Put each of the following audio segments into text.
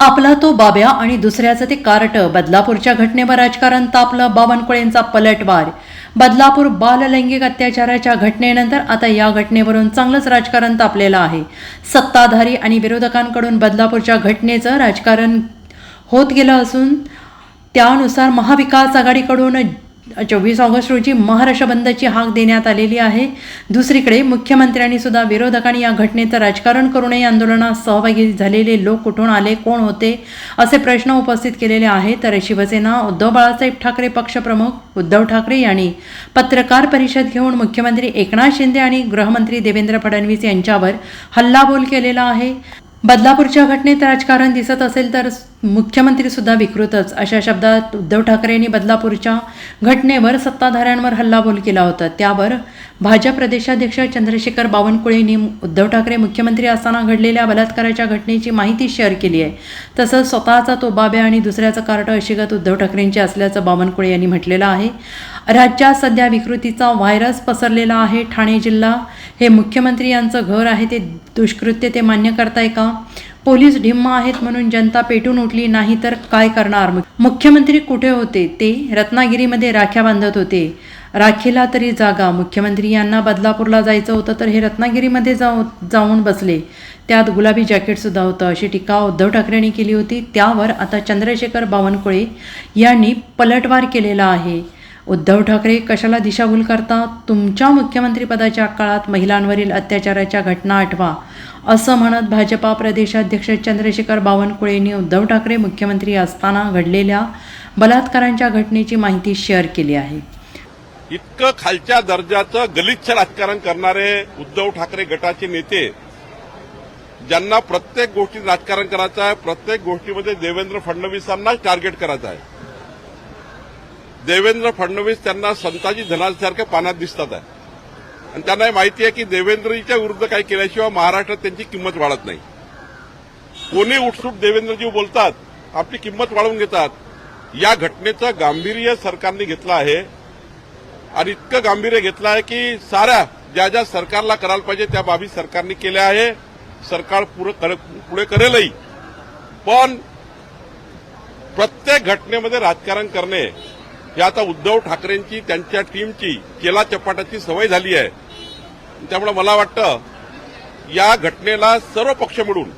आपला तो बाब्या आणि दुसऱ्याचं ते कार्ट बदलापूरच्या घटनेवर राजकारण तापलं बावनकुळेंचा पलटवार. बदलापूर बाललैंगिक अत्याचाराच्या घटनेनंतर आता या घटनेवरून चांगलंच राजकारण तापलेलं आहे. सत्ताधारी आणि विरोधकांकडून बदलापूरच्या घटनेचं राजकारण होत गेलं असून त्यानुसार महाविकास आघाडीकडून चोवीस ऑगस्ट रोजी महाराष्ट्र बंदची हाक देण्यात आलेली आहे. दुसरीकडे मुख्यमंत्र्यांनी सुद्धा विरोधकांनी या घटनेचं राजकारण करू नये आंदोलनात सहभागी झालेले लोक कुठून आले कोण होते असे प्रश्न उपस्थित केलेले आहेत. तर शिवसेना उद्धव बाळासाहेब ठाकरे पक्षप्रमुख उद्धव ठाकरे यांनी पत्रकार परिषद घेऊन मुख्यमंत्री एकनाथ शिंदे आणि गृहमंत्री देवेंद्र फडणवीस यांच्यावर हल्लाबोल केलेला आहे. बदलापूरच्या घटनेत राजकारण दिसत असेल तर मुख्यमंत्री सुद्धा विकृतच अशा शब्दात उद्धव ठाकरे यांनी बदलापूरच्या घटनेवर सत्ताधाऱ्यांवर हल्लाबोल केला होता. त्यावर भाजप प्रदेशाध्यक्ष चंद्रशेखर बावनकुळे यांनी उद्धव ठाकरे मुख्यमंत्री असताना घडलेल्या बलात्काराच्या घटनेची माहिती शेअर केली आहे. तसंच स्वतःचा तो बाब्या आणि दुसऱ्याचं कार्ट अशीगत उद्धव ठाकरेंची असल्याचं बावनकुळे यांनी म्हटलेलं आहे. राज्यात सध्या विकृतीचा व्हायरस पसरलेला आहे. ठाणे जिल्हा हे मुख्यमंत्री यांचं घर आहे ते दुष्कृत्य ते मान्य करताय का? पोलीस ढिम्म आहेत म्हणून जनता पेटून उठली नाही तर काय करणार? मुख्यमंत्री कुठे होते? ते रत्नागिरीमध्ये राख्या बांधत होते. राखीला तरी जागा. मुख्यमंत्री यांना बदलापूरला जायचं होतं तर हे रत्नागिरीमध्ये जाऊ जाऊन बसले. त्यात गुलाबी जॅकेटसुद्धा होतं. अशी टीका उद्धव ठाकरेंनी केली होती. त्यावर आता चंद्रशेखर बावनकुळे यांनी पलटवार केलेला आहे. उद्धव ठाकरे कशाला दिशाभूल करता तुमच्या मुख्यमंत्रीपदाच्या काळात महिलांवरील अत्याचाराच्या घटना आठवा. असं म्हणत भाजपा प्रदेशाध्यक्ष चंद्रशेखर बावनकुळे यांनी उद्धव ठाकरे मुख्यमंत्री असताना घडलेल्या बलात्कारांच्या घटनेची माहिती शेअर केली आहे. इतकं खालच्या दर्जाचं गलिच्छ राजकारण करणारे उद्धव ठाकरे गटाचे नेते ज्यांना प्रत्येक गोष्टीत राजकारण करायचं आहे प्रत्येक गोष्टीमध्ये देवेंद्र फडणवीसांनाच टार्गेट करायचं आहे. देवेंद्र फडणवीस त्यांना संताजी धनासारख्या पाण्यात दिसतात आहे. आणि त्यांना माहिती आहे की देवेंद्रजीच्या विरुद्ध काही केल्याशिवाय महाराष्ट्रात त्यांची किंमत वाढत नाही. कोणी उठसूट देवेंद्रजी बोलतात आपली किंमत वाढवून घेतात. या घटनेचं गांभीर्य सरकारने घेतलं आहे. आणि इतकं गांभीर्य घेतलं आहे की साऱ्या ज्या ज्या सरकारला करायला पाहिजे त्या बाबी सरकारने केल्या आहे. सरकार पुढे करेलही. पण प्रत्येक घटनेमध्ये राजकारण करणे हे आता उद्धव ठाकरेंची त्यांच्या टीमची केला चपाटाची सवय झाली आहे. त्यामुळे मला वाटतं या घटनेला सर्व पक्ष मिळून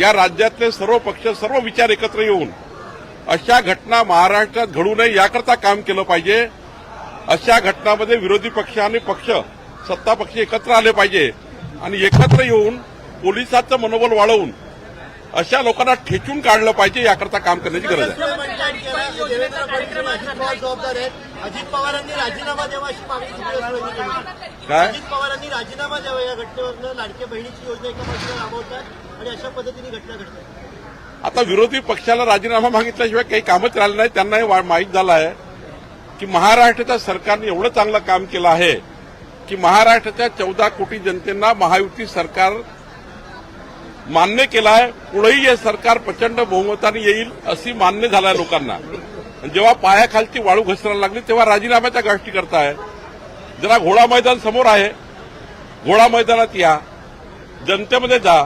या राज्यातले सर्व पक्ष सर्व विचार एकत्र येऊन अशा घटना महाराष्ट्रात घडू नये याकरता काम केलं पाहिजे. अशा घटनामध्ये विरोधी पक्ष आणि पक्ष सत्ता पक्ष एकत्र आले पाहिजे. आणि एकत्र येऊन पोलिसांचं मनोबल वाढवून अशा लोकांना ठेचून काढलं पाहिजे याकरता काम करण्याची गरज आहे अजित पवारांनी राजीनामा द्यावा अशी मागणी. काय? अजित पवारांनी राजीनामा द्यावा या घटनेवरनं लाडक्या बहिणीची योजना एका बाजूला राबवतात आणि अशा पद्धतीने घटना घडतात आता विरोधी पक्षाला राजीनामा मागितल्याशिवाय काही कामच राहिलं नाही त्यांना हे माहीत झालं आहे की महाराष्ट्राच्या सरकारने एवढं चांगलं काम केलं आहे की महाराष्ट्राच्या चौदा कोटी जनतेना महायुती सरकार मान्य केलं आहे पुढेही हे सरकार प्रचंड बहुमताने येईल अशी मान्य झालं आहे लोकांना जेव्हा पायाखालची वाळू घसरायला लागली तेव्हा राजीनाम्याच्या गोष्टी करताय. जरा घोडा मैदान समोर आहे. घोडा मैदानात या. जनतेमध्ये जा.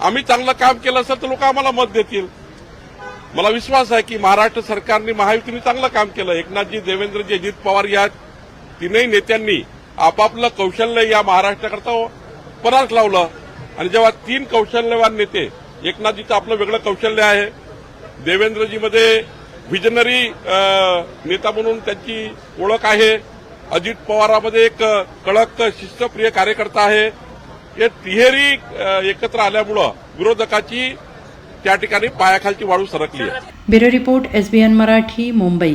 आम्ही चांगलं काम केलं असेल तर लोक आम्हाला मत देतील. मला विश्वास आहे की महाराष्ट्र सरकारने महायुतीने चांगलं काम केलं. एकनाथजी देवेंद्रजी अजित पवार या तीनही नेत्यांनी आपापलं कौशल्य या महाराष्ट्राकरता परास लावलं. आणि जेव्हा तीन कौशल्यवान नेते एकनाथजीचं आपलं वेगळं कौशल्य आहे देवेंद्रजीमध्ये व्हिजनरी नेता म्हणून त्यांची ओळख आहे अजित पवारामध्ये एक कडक शिस्तप्रिय कार्यकर्ता आहे. हे तिहेरी एकत्र आल्यामुळं विरोधकाची त्या ठिकाणी पायाखालची वाळू सरकली आहे. Bureau report SBN Marathi Mumbai.